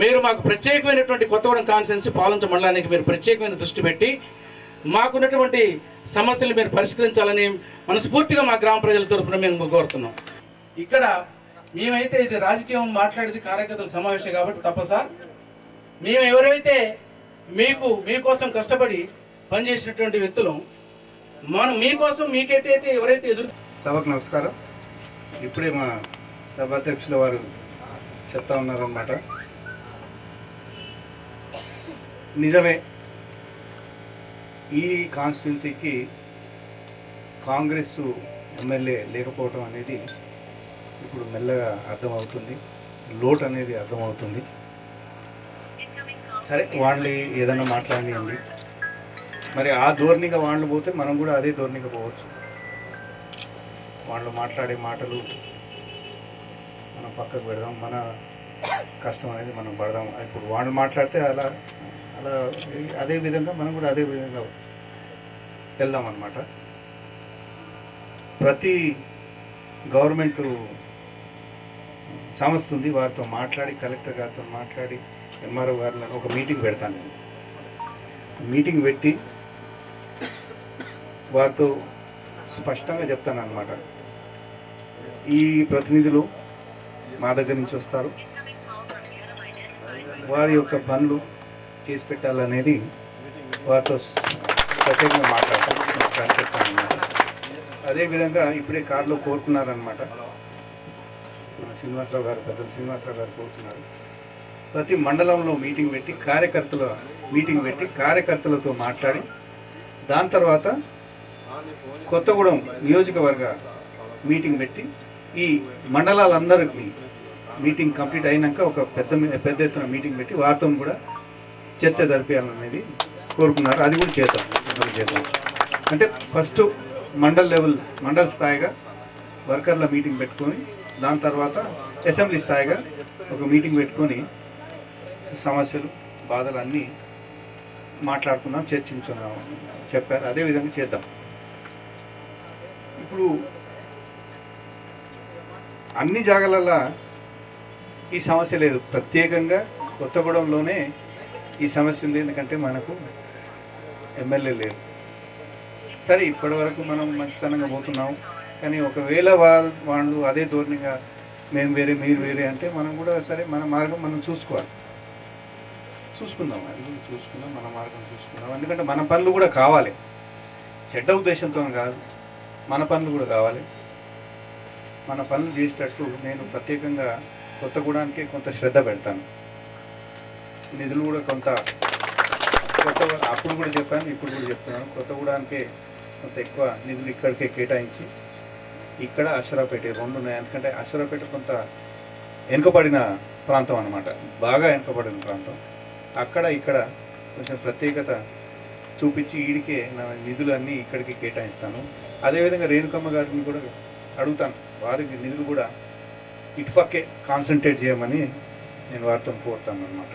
మీరు మాకు ప్రత్యేకమైనటువంటి కొత్తగూడెం కాన్స్టిట్యున్సీ పాలించ మండలానికి మీరు ప్రత్యేకమైన దృష్టి పెట్టి మాకున్నటువంటి సమస్యలు మీరు పరిష్కరించాలని మనస్ఫూర్తిగా మా గ్రామ ప్రజల తరపున మేము కోరుతున్నాం. ఇక్కడ మేమైతే ఇది రాజకీయం మాట్లాడేది కార్యకర్తల సమావేశం కాబట్టి తప్ప సార్. మేము ఎవరైతే మీకు మీకోసం కష్టపడి పనిచేసినటువంటి వ్యక్తులు మనం మీకోసం మీకైతే ఎవరైతే ఎదురు సభకు నమస్కారం. ఇప్పుడే మా సభాధ్యక్షుల వారు చెప్తా ఉన్నారన్నమాట. నిజమే. ఈ కాన్స్టిట్యున్సీకి కాంగ్రెస్ ఎమ్మెల్యే లేకపోవడం అనేది ఇప్పుడు మెల్లగా అర్థమవుతుంది. లోటు అనేది అర్థమవుతుంది. సరే వాళ్ళు ఏదైనా మాట్లాడినండి మరి ఆ ధోరణిగా వాళ్ళు పోతే మనం కూడా అదే ధోరణిగా పోవచ్చు. వాళ్ళు మాట్లాడే మాటలు మనం పక్కకు పెడదాం. మన కష్టం అనేది మనం పడదాం. ఇప్పుడు వాళ్ళు మాట్లాడితే అలా అలా అదే విధంగా మనం కూడా అదే విధంగా వెళ్దాం అనమాట ప్రతి గవర్నమెంట్ సంస్థ ఉంది వారితో మాట్లాడి కలెక్టర్ గారితో మాట్లాడి ఎంఆర్ఓ గారిలో ఒక మీటింగ్ పెడతాను నేను. మీటింగ్ పెట్టి వారితో స్పష్టంగా చెప్తాను అనమాట ఈ ప్రతినిధులు మా దగ్గర నుంచి వస్తారు. వారి యొక్క పనులు చేసి పెట్టాలనేది వారితో ప్రత్యేకంగా మాట్లాడతాను అదేవిధంగా ఇప్పుడే కారులో కోరుకున్నారనమాట శ్రీనివాసరావు గారు పెద్దలు శ్రీనివాసరావు గారు కోరుతున్నారు. ప్రతి మండలంలో మీటింగ్ పెట్టి కార్యకర్తల మీటింగ్ పెట్టి కార్యకర్తలతో మాట్లాడి దాని తర్వాత కొత్తగూడెం నియోజకవర్గ మీటింగ్ పెట్టి ఈ మండలాలందరికీ మీటింగ్ కంప్లీట్ అయినాక ఒక పెద్ద పెద్ద ఎత్తున మీటింగ్ పెట్టి వారితో కూడా చర్చ జరిపించాలనేది కోరుకున్నారు. అది కూడా చేద్దాం. చేద్దాం. అంటే ఫస్ట్ మండల్ లెవెల్ మండల్ స్థాయిగా వర్కర్ల మీటింగ్ పెట్టుకొని దాని తర్వాత అసెంబ్లీ స్థాయిగా ఒక మీటింగ్ పెట్టుకొని సమస్యలు బాధలు అన్నీ మాట్లాడుకుందాం చర్చించుకుందాం చెప్పారు. అదే విధంగా చేద్దాం. ఇప్పుడు అన్ని జాగాలల్లో ఈ సమస్య లేదు. ప్రత్యేకంగా కొత్తగూడెంలోనే ఈ సమస్య ఉంది ఎందుకంటే మనకు ఎమ్మెల్యే లేరు. సరే ఇప్పటి వరకు మనం మంచితనంగా పోతున్నాం కానీ ఒకవేళ వాళ్ళు వాళ్ళు అదే ధోరణిగా మేము వేరే మీరు వేరే అంటే మనం కూడా సరే మన మార్గం మనం చూసుకోవాలి. చూసుకుందాం అది చూసుకుందాం మన మార్గం చూసుకుందాం. ఎందుకంటే మన పనులు కూడా కావాలి. చెడ్డ ఉద్దేశంతో కాదు మన పనులు కూడా కావాలి. మన పనులు చేసేటట్టు నేను ప్రత్యేకంగా కొత్తగూడానికి కొంత శ్రద్ధ పెడతాను. నిధులు కూడా కొంత కొత్త అప్పుడు కూడా చెప్పాను ఇప్పుడు కూడా చెప్తున్నాను. కొత్తగూడానికి కొంత ఎక్కువ నిధులు ఇక్కడికే కేటాయించి ఇక్కడ అశ్వరాపేట రెండు ఉన్నాయి. ఎందుకంటే అశ్వరాపేట కొంత వెనుకబడిన ప్రాంతం అనమాట బాగా వెనుకబడిన ప్రాంతం. అక్కడ ఇక్కడ కొంచెం ప్రత్యేకత చూపించి ఈడికే నా నిధులన్నీ ఇక్కడికి కేటాయిస్తాను. అదేవిధంగా రేణుకమ్మ గారిని కూడా అడుగుతాను. వారికి నిధులు కూడా ఇటుపక్కే కాన్సన్ట్రేట్ చేయమని నేను వారితో కోరుతాను అనమాట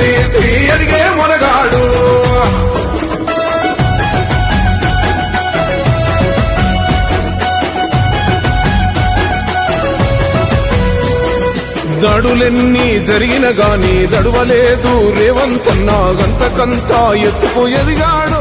నిగ్గదీసి అడిగే మునగాడు. దడులెన్ని జరిగిన గాని దడువలేదు రేవంతన్నా గంతకంతా ఎత్తుకు ఎదిగాడు.